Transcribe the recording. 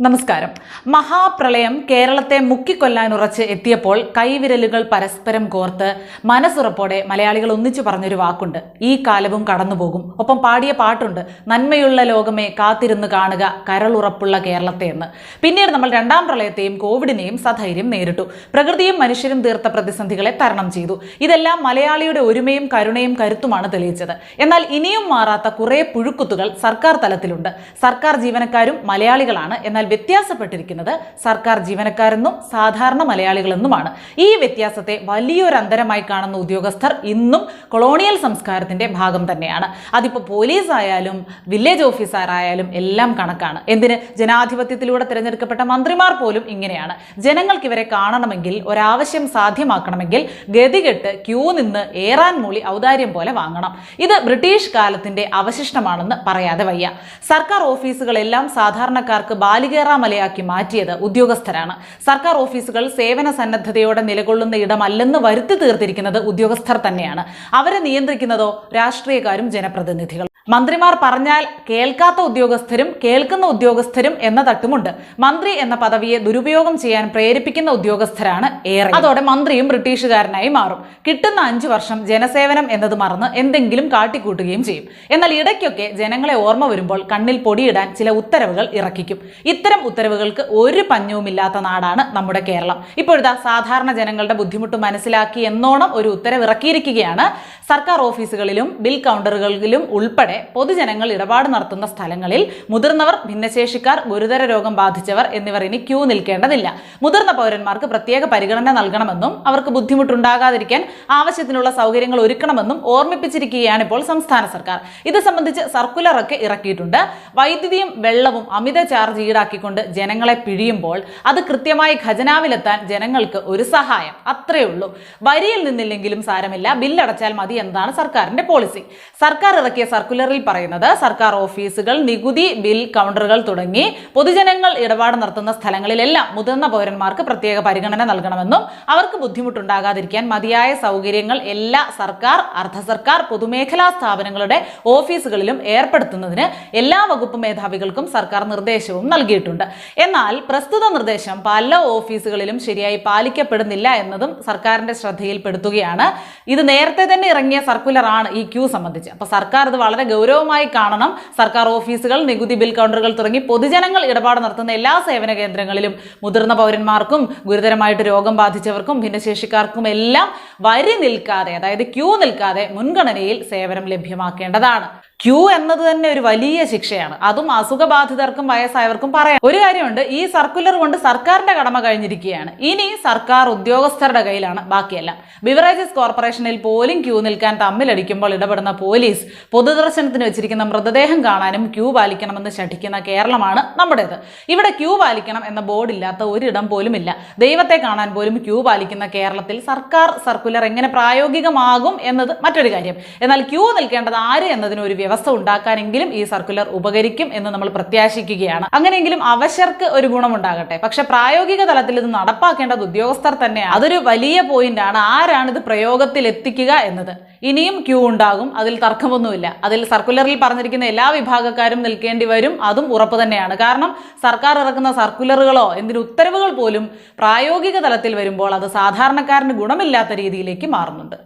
നമസ്കാരം. മഹാപ്രളയം കേരളത്തെ മുക്കിക്കൊല്ലാൻ മുക്കിക്കൊല്ലാനുറച്ച് എത്തിയപ്പോൾ കൈവിരലുകൾ പരസ്പരം കോർത്ത് മനസ്സുറപ്പോടെ മലയാളികൾ ഒന്നിച്ചു പറഞ്ഞൊരു വാക്കുണ്ട്. ഈ കാലവും കടന്നുപോകും. ഒപ്പം പാടിയ പാട്ടുണ്ട്. നന്മയുള്ള ലോകമേ കാത്തിരുന്ന് കാണുക കരളുറപ്പുള്ള കേരളത്തെ എന്ന്. പിന്നീട് നമ്മൾ രണ്ടാം പ്രളയത്തെയും കോവിഡിനെയും സധൈര്യം നേരിട്ടു. പ്രകൃതിയും മനുഷ്യരും തീർത്ത പ്രതിസന്ധികളെ തരണം ചെയ്തു. ഇതെല്ലാം മലയാളിയുടെ ഒരുമയും കരുണയും കരുത്തുമാണ് തെളിയിച്ചത്. എന്നാൽ ഇനിയും മാറാത്ത കുറെ പുഴുക്കുത്തുകൾ സർക്കാർ തലത്തിലുണ്ട്. സർക്കാർ ജീവനക്കാരും മലയാളികളാണ്. എന്നാൽ വ്യത്യാസപ്പെട്ടിരിക്കുന്നത് സർക്കാർ ജീവനക്കാരെന്നും സാധാരണ മലയാളികളെന്നുമാണ്. ഈ വ്യത്യാസത്തെ വലിയൊരു അന്തരമായി കാണുന്ന ഉദ്യോഗസ്ഥർ ഇന്നും കൊളോണിയൽ സംസ്കാരത്തിന്റെ ഭാഗം തന്നെയാണ്. അതിപ്പോൾ പോലീസ് ആയാലും വില്ലേജ് ഓഫീസർ ആയാലും എല്ലാം കണക്കാണ്. എന്തിന്? ജനാധിപത്യത്തിലൂടെ തിരഞ്ഞെടുക്കപ്പെട്ട മന്ത്രിമാർ പോലും ഇങ്ങനെയാണ്. ജനങ്ങൾക്ക് ഇവരെ കാണണമെങ്കിൽ ഒരാവശ്യം സാധ്യമാക്കണമെങ്കിൽ ഗതികെട്ട് ക്യൂ നിന്ന് ഏറാൻ മൂളി ഔദാര്യം പോലെ വാങ്ങണം. ഇത് ബ്രിട്ടീഷ് കാലത്തിന്റെ അവശിഷ്ടമാണെന്ന് പറയാതെ വയ്യ. സർക്കാർ ഓഫീസുകളെല്ലാം സാധാരണക്കാർക്ക് ബാലികേറാമലയാക്കി മാറ്റിയത് ഉദ്യോഗസ്ഥരാണ്. സർക്കാർ ഓഫീസുകൾ സേവന സന്നദ്ധതയോടെ നിലകൊള്ളുന്ന ഇടമല്ലെന്ന് വരുത്തി തീർത്തിരിക്കുന്നത് ഉദ്യോഗസ്ഥർ തന്നെയാണ്. അവരെ നിയന്ത്രിക്കുന്നതോ രാഷ്ട്രീയക്കാരും ജനപ്രതിനിധികൾ മന്ത്രിമാർ പറഞ്ഞാൽ കേൾക്കാത്ത ഉദ്യോഗസ്ഥരും കേൾക്കുന്ന ഉദ്യോഗസ്ഥരും എന്ന തട്ടുമുണ്ട്. മന്ത്രി എന്ന പദവിയെ ദുരുപയോഗം ചെയ്യാൻ പ്രേരിപ്പിക്കുന്ന ഉദ്യോഗസ്ഥരാണ് ഏറെ. അതോടെ മന്ത്രിയും ബ്രിട്ടീഷുകാരനായി മാറും. കിട്ടുന്ന അഞ്ചു വർഷം ജനസേവനം എന്നത് മറന്ന് എന്തെങ്കിലും കാട്ടിക്കൂട്ടുകയും ചെയ്യും. എന്നാൽ ഇടയ്ക്കൊക്കെ ജനങ്ങളെ ഓർമ്മ വരുമ്പോൾ കണ്ണിൽ പൊടിയിടാൻ ചില ഉത്തരവുകൾ ഇറക്കിക്കും. ഇത്തരം ഉത്തരവുകൾക്ക് ഒരു പഞ്ഞവുമില്ലാത്ത നാടാണ് നമ്മുടെ കേരളം. ഇപ്പോഴത്തെ സാധാരണ ജനങ്ങളുടെ ബുദ്ധിമുട്ട് മനസ്സിലാക്കി എന്നോണം ഒരു ഉത്തരവ് ഇറക്കിയിരിക്കുകയാണ് സർക്കാർ ഓഫീസുകളിലും ബിൽ കൗണ്ടറുകളിലും ഉൾപ്പെടെ പൊതുജനങ്ങൾ ഇടപാട് നടത്തുന്ന സ്ഥലങ്ങളിൽ മുതിർന്നവർ ഭിന്നശേഷിക്കാർ ഗുരുതര രോഗം ബാധിച്ചവർ എന്നിവർ ഇനി ക്യൂ നിൽക്കേണ്ടതില്ല. മുതിർന്ന പൗരന്മാർക്ക് പ്രത്യേക പരിഗണന നൽകണമെന്നും അവർക്ക് ബുദ്ധിമുട്ടുണ്ടാകാതിരിക്കാൻ ആവശ്യത്തിനുള്ള സൗകര്യങ്ങൾ ഒരുക്കണമെന്നും ഓർമ്മിപ്പിച്ചിരിക്കുകയാണ് ഇപ്പോൾ സംസ്ഥാന സർക്കാർ. ഇത് സംബന്ധിച്ച് സർക്കുലറൊക്കെ ഇറക്കിയിട്ടുണ്ട്. വൈദ്യുതിയും വെള്ളവും അമിത ചാർജ് ഈടാക്കിക്കൊണ്ട് ജനങ്ങളെ പിഴിയുമ്പോൾ അത് കൃത്യമായി ഖജനാവിലെത്താൻ ജനങ്ങൾക്ക് ഒരു സഹായം. അത്രയേ ഉള്ളൂ. വരിയിൽ നിന്നില്ലെങ്കിലും സാരമില്ല. ബില്ലടച്ചാൽ മതി എന്നതാണ് സർക്കാരിന്റെ പോളിസി. സർക്കാർ ഇറക്കിയ സർക്കുലറിൽ പറയുന്നത് സർക്കാർ ഓഫീസുകൾ നികുതി ബിൽ കൗണ്ടറുകൾ തുടങ്ങി പൊതുജനങ്ങൾ ഇടപാട് നടത്തുന്ന സ്ഥലങ്ങളിലെല്ലാം മുതിർന്ന പൗരന്മാർക്ക് പ്രത്യേക പരിഗണന നൽകണമെന്നും അവർക്ക് ബുദ്ധിമുട്ടുണ്ടാകാതിരിക്കാൻ മതിയായ സൗകര്യങ്ങൾ എല്ലാ സർക്കാർ അർദ്ധ സർക്കാർ പൊതുമേഖലാ സ്ഥാപനങ്ങളുടെ ഓഫീസുകളിലും ഏർപ്പെടുത്തുന്നതിന് എല്ലാ വകുപ്പ് മേധാവികൾക്കും സർക്കാർ നിർദ്ദേശവും നൽകിയിട്ടുണ്ട്. എന്നാൽ പ്രസ്തുത നിർദ്ദേശം പല ഓഫീസുകളിലും ശരിയായി പാലിക്കപ്പെടുന്നില്ല എന്നതും സർക്കാരിന്റെ ശ്രദ്ധയിൽപ്പെടുത്തുകയാണ്. ഇത് നേരത്തെ തന്നെ ഇറങ്ങിയ സർക്കുലർ ആണ് ഈ ക്യൂ സംബന്ധിച്ച്. അപ്പൊ സർക്കാർ ഇത് വളരെ ഗൗരവമായി കാണണം. സർക്കാർ ഓഫീസുകൾ നികുതി ബിൽ കൗണ്ടറുകൾ തുടങ്ങി പൊതുജനങ്ങൾ ഇടപാട് നടത്തുന്ന എല്ലാ സേവന കേന്ദ്രങ്ങളിലും മുതിർന്ന പൗരന്മാർക്കും ഗുരുതരമായിട്ട് രോഗം ബാധിച്ചവർക്കും ഭിന്നശേഷിക്കാർക്കും എല്ലാം വരി നിൽക്കാതെ അതായത് ക്യൂ നിൽക്കാതെ മുൻഗണനയിൽ സേവനം ലഭ്യമാക്കേണ്ടതാണ്. ക്യൂ എന്നത് തന്നെ ഒരു വലിയ ശിക്ഷയാണ്. അതും അസുഖബാധിതർക്കും വയസ്സായവർക്കും പറയാം. ഒരു കാര്യമുണ്ട് ഈ സർക്കുലർ കൊണ്ട് സർക്കാരിന്റെ കടമ കഴിഞ്ഞിരിക്കുകയാണ്. ഇനി സർക്കാർ ഉദ്യോഗസ്ഥരുടെ കയ്യിലാണ് ബാക്കിയെല്ലാം. ബിവറേജസ് കോർപ്പറേഷനിൽ പോലും ക്യൂ നിൽക്കാൻ തമ്മിലടിക്കുമ്പോൾ ഇടപെടുന്ന പോലീസ് പൊതുദർശനത്തിന് വെച്ചിരിക്കുന്ന മൃതദേഹം കാണാനും ക്യൂ പാലിക്കണമെന്ന് ശഠിക്കുന്ന കേരളമാണ് നമ്മുടേത്. ഇവിടെ ക്യൂ പാലിക്കണം എന്ന ബോർഡില്ലാത്ത ഒരിടം പോലും ഇല്ല ദൈവത്തെ കാണാൻ പോലും ക്യൂ പാലിക്കുന്ന കേരളത്തിൽ സർക്കാർ സർക്കുലർ എങ്ങനെ പ്രായോഗികമാകും എന്നത് മറ്റൊരു കാര്യം. എന്നാൽ ക്യൂ നിൽക്കേണ്ടത് ആര് എന്നതിന് ഒരു വ്യവസ്ഥ ഉണ്ടാക്കാനെങ്കിലും ഈ സർക്കുലർ ഉപകരിക്കും എന്ന് നമ്മൾ പ്രത്യാശിക്കുകയാണ്. അങ്ങനെയെങ്കിലും അവശർക്ക് ഒരു ഗുണമുണ്ടാകട്ടെ. പക്ഷെ പ്രായോഗിക തലത്തിൽ ഇത് നടപ്പാക്കേണ്ടത് ഉദ്യോഗസ്ഥർ തന്നെയാണ്. അതൊരു വലിയ പോയിന്റ് ആണ്. ആരാണ് ഇത് പ്രയോഗത്തിൽ എത്തിക്കുക എന്നത്? ഇനിയും ക്യൂ ഉണ്ടാകും. അതിൽ തർക്കമൊന്നുമില്ല. അതിൽ സർക്കുലറിൽ പറഞ്ഞിരിക്കുന്ന എല്ലാ വിഭാഗക്കാരും നിൽക്കേണ്ടി വരും. അതും ഉറപ്പ് തന്നെയാണ്. കാരണം സർക്കാർ ഇറക്കുന്ന സർക്കുലറുകളോ എന്തിന് ഉത്തരവുകൾ പോലും പ്രായോഗിക തലത്തിൽ വരുമ്പോൾ അത് സാധാരണക്കാരന് ഗുണമില്ലാത്ത രീതിയിലേക്ക് മാറുന്നുണ്ട്.